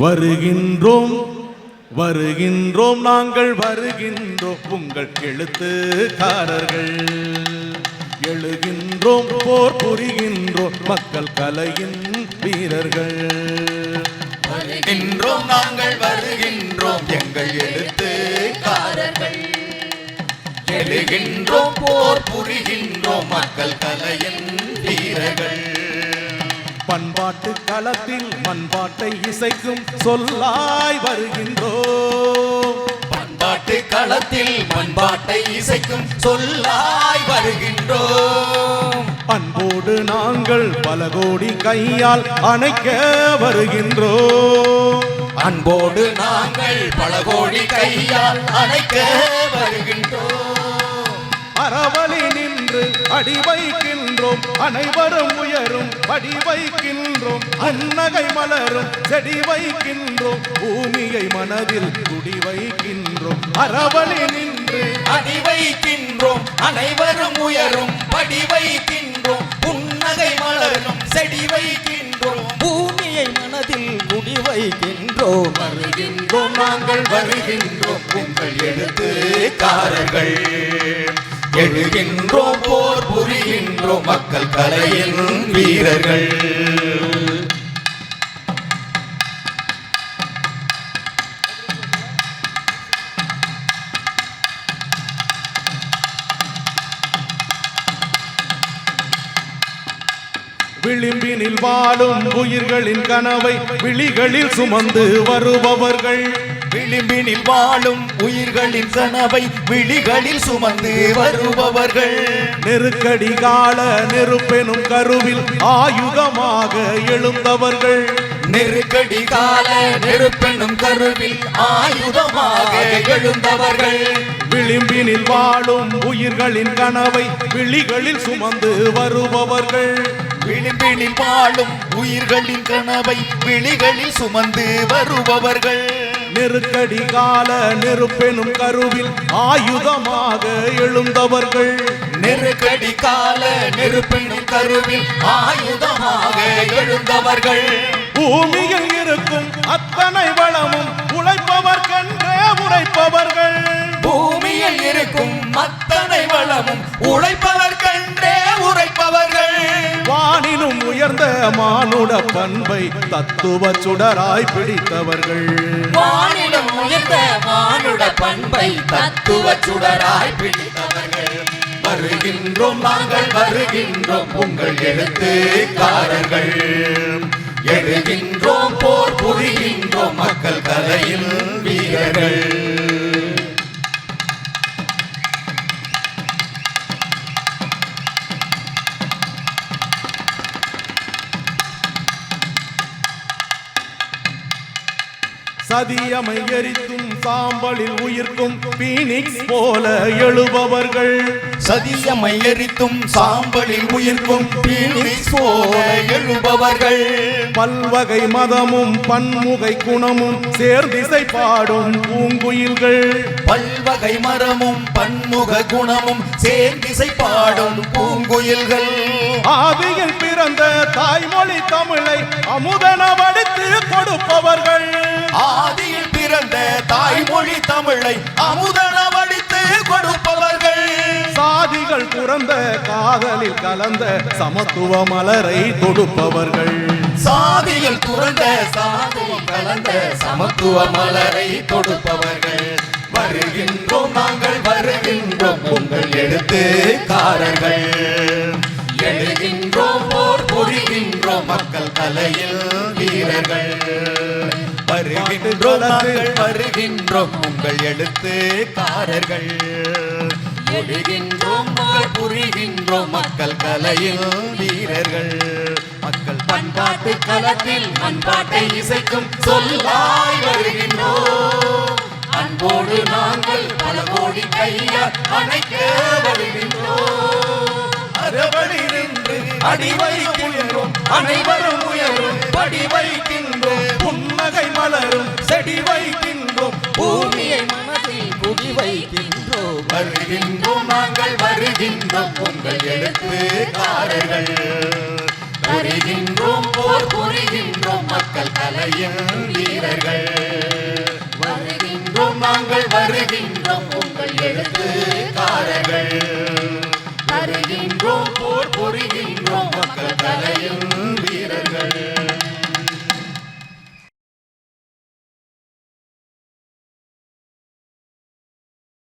வருகின்றோம் வருகின்றோம் நாங்கள் வருகின்றோம். உங்கள் எழுத்துக்காரர்கள் எழுகின்றோம் போர் புரிகின்றோம். மக்கள் கலையின் வீரர்கள் வருகின்றோம் நாங்கள் வருகின்றோம். எங்கள் எழுத்துக்காரர்கள் எழுகின்றோம் போர் புரிகின்றோம். மக்கள் கலையின் வீரர்கள் பண்பாட்டு களத்தில் மண்பாட்டை இசைக்கும் சொல்லாய் வருகின்றோம். பண்பாட்டு களத்தில் பண்பாட்டை இசைக்கும் சொல்லாய் வருகின்றோம். அன்போடு நாங்கள் பல கோடி கையால் அணைக்க வருகின்றோம். அன்போடு நாங்கள் பல கோடி கையால் அணைக்க வருகின்றோம். அறவழி அடி வைக்கின்றோம் அனைவரும் உயரும். படி வைக்கின்றோம் அன்னகை மலரும். செடி வைக்கின்றோம். பூமியை மனதில் குடி வைக்கின்றோம். அறவழி நின்று அடி வைக்கின்றோம் அனைவரும் உயரும். படி வைக்கின்றோம் புன்னகை மலரும். செடி வைக்கின்றோம். பூமியை மனதில் குடி வைக்கின்றோம். வருகின்றோம். நாங்கள் வருகின்றோம். உங்கள் எழுத்துக்காரர்கள் எழுகின்றோம் போர் புரிகின்றோம் மக்கள் கலையின் வீரர்கள். விளிம்பினில் வாழும் உயிர்களின் கனவை விழிகளில் சுமந்து வருபவர்கள். விளிம்பினில் வாழும் உயிர்களின் கனவை விழிகளில் சுமந்து வருபவர்கள். நெருக்கடி கால நெருப்பெனும் கருவில் ஆயுதமாக எழுந்தவர்கள். நெருக்கடி கால நெருப்பெண்ணும் கருவில் ஆயுதமாக எழுந்தவர்கள். விளிம்பினில் வாழும் உயிர்களின் கனவை விழிகளில் சுமந்து வருபவர்கள். விளிம்பினில் வாழும் உயிர்களின் கனவை விழிகளில் சுமந்து வருபவர்கள். நெருக்கடி கால நெருப்பெனும் கருவில் ஆயுதமாக எழுந்தவர்கள். நெருக்கடி கால நெருப்பெண்ணும் கருவில் ஆயுதமாக எழுந்தவர்கள். பூமியில் இருக்கும் அத்தனை உயர்ந்த மானுட பண்பை தத்துவ சுடராய் பிடித்தவர்கள். வானிடம் உயர்ந்த மானுட பண்பை தத்துவ சுடராய் பிடித்தவர்கள். வருகின்றோம் நாங்கள் வருகின்றோம் உங்கள் எழுத்துக்காரர்கள். எழுகின்றோம் போர் புரிகின்றோம் சதியமை எரித்தும் சாம்பலில் உயிர்க்கும் பீனிக்ஸ் போல எழுபவர்கள். சதியமை எரித்தும் சாம்பலில் உயிர்க்கும் பீனிக்ஸ் போல எழுபவர்கள். பல்வகை மதமும் பன்முகை குணமும் சேர்ந்திசை பாடும் பூங்குயில்கள். பல்வகை மரமும் பன்முக குணமும் சேர்ந்திசை பாடும் பூங்குயில்கள். ஆதியில் பிறந்த தாய்மொழி தமிழை அமுதன வடித்து கொடுப்பவர்கள். ஆதியில் பிறந்த தாய்மொழி தமிழை அமுதன வடித்து கொடுப்பவர்கள். சாதிகள் புறந்த காதலில் கலந்த சமத்துவ மலரை தொடுப்பவர்கள். சாதிகள் துறந்த சாதியில் கலந்த சமத்துவ மலரை தொடுப்பவர்கள். வருகின்றோம் நாங்கள் வருகின்றோம் உங்கள் எழுத்துக்காரர்கள். புரிகின்றோம் மக்கள் கலையில் வீரர்கள். வருகின்றோம் நாங்கள் வருகின்றோம் உங்கள் எழுத்துக்காரர்கள். எழுகின்றோம் புரிகின்றோம் மக்கள் கலையில் வீரர்கள். மக்கள் பண்பாட்டு களத்தில் பண்பாட்டை இசைக்கும் சொல்லாய் வருகின்றோம். அன்போடு நாங்கள் பல கோடி கையால் அணைக்க வருகின்றோம். அறவழி நின்று அடிவழி அனைவரும் உயரும் படி வைக்கின்றோம். புன்னகை மலரும் செடி வைக்கின்றோம். பூமியை மனதில் குடி வைக்கின்றோம். வருகின்றோம் நாங்கள் வருகின்றோம். உங்கள் எழுத்துக்காரர்கள் வருகின்றோம் போர் புரிகின்றோம். மக்கள் கலையின் வீரர்கள். வருகின்றோம் நாங்கள் வருகின்றோம். உங்கள் எழுத்துக்காரர்கள் வருகின்றோம் போர் புரிகின்றோம்.